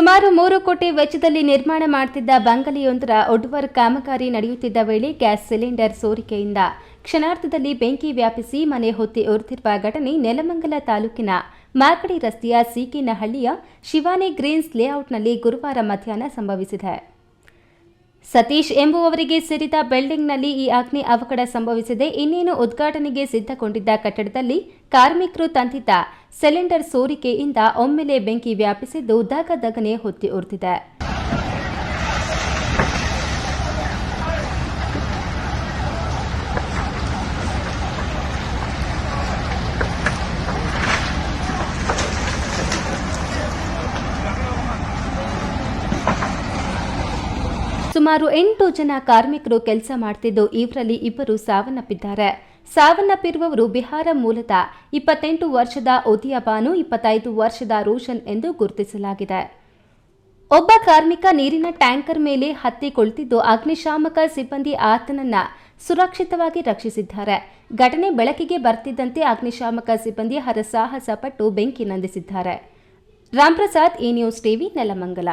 ಸುಮಾರು ಮೂರು ಕೋಟಿ ವೆಚ್ಚದಲ್ಲಿ ನಿರ್ಮಾಣ ಮಾಡುತ್ತಿದ್ದ ಬಂಗಲೆಯೊಂದರ ಒಡ್ವರ್ ಕಾಮಗಾರಿ ನಡೆಯುತ್ತಿದ್ದ ವೇಳೆ ಗ್ಯಾಸ್ ಸಿಲಿಂಡರ್ ಸೋರಿಕೆಯಿಂದ ಕ್ಷಣಾರ್ಧದಲ್ಲಿ ಬೆಂಕಿ ವ್ಯಾಪಿಸಿ ಮನೆ ಹೊತ್ತಿ ಉರಿದಿರುವ ಘಟನೆ ನೆಲಮಂಗಲ ತಾಲೂಕಿನ ಮಾರ್ಕಡಿ ರಸ್ತೆಯ ಸೀಕಿನಹಳ್ಳಿಯ ಶಿವಾನಿ ಗ್ರೀನ್ಸ್ ಲೇಔಟ್ನಲ್ಲಿ ಗುರುವಾರ ಮಧ್ಯಾಹ್ನ ಸಂಭವಿಸಿದೆ. ಸತೀಶ್ ಎಂಬುವವರಿಗೆ ಸೇರಿದ ಬಿಲ್ಡಿಂಗ್ನಲ್ಲಿ ಈ ಅಗ್ನಿ ಅವಘಡ ಸಂಭವಿಸಿದೆ. ಇನ್ನೇನು ಉದ್ಘಾಟನೆಗೆ ಸಿದ್ಧಗೊಂಡಿದ್ದ ಕಟ್ಟಡದಲ್ಲಿ ಕಾರ್ಮಿಕರು ತಂದಿದ್ದ ಸಿಲಿಂಡರ್ ಸೋರಿಕೆಯಿಂದ ಒಮ್ಮೆಲೆ ಬೆಂಕಿ ವ್ಯಾಪಿಸಿದ್ದು ದಗ ದಗನೆ ಹೊತ್ತಿ ಉರಿದಿದೆ. ಸುಮಾರು ಎಂಟು ಜನ ಕಾರ್ಮಿಕರು ಕೆಲಸ ಮಾಡ್ತಿದ್ದು. ಇವರಲ್ಲಿ ಇಬ್ಬರು ಸಾವನ್ನಪ್ಪಿದ್ದಾರೆ. ಸಾವನ್ನಪ್ಪಿರುವವರು ಬಿಹಾರ ಮೂಲದ ಇಪ್ಪತ್ತೆಂಟು ವರ್ಷದ ಒದಿಯಬಾನು ಇಪ್ಪತ್ತೈದು ವರ್ಷದ ರೋಷನ್ ಎಂದು ಗುರುತಿಸಲಾಗಿದೆ. ಒಬ್ಬ ಕಾರ್ಮಿಕ ನೀರಿನ ಟ್ಯಾಂಕರ್ ಮೇಲೆ ಹತ್ತಿ ಕುಳಿತಿದ್ದು ಅಗ್ನಿಶಾಮಕ ಸಿಬ್ಬಂದಿ ಆತನನ್ನ ಸುರಕ್ಷಿತವಾಗಿ ರಕ್ಷಿಸಿದ್ದಾರೆ. ಘಟನೆ ಬೆಳಕಿಗೆ ಬರ್ತಿದ್ದಂತೆ ಅಗ್ನಿಶಾಮಕ ಸಿಬ್ಬಂದಿ ಹರಸಾಹಸ ಪಟ್ಟು ಬೆಂಕಿ ನಂದಿಸಿದ್ದಾರೆ. ರಾಮ್ಪ್ರಸಾದ್ ಈ ನ್ಯೂಸ್ ಟಿವಿ, ನೆಲಮಂಗಲ.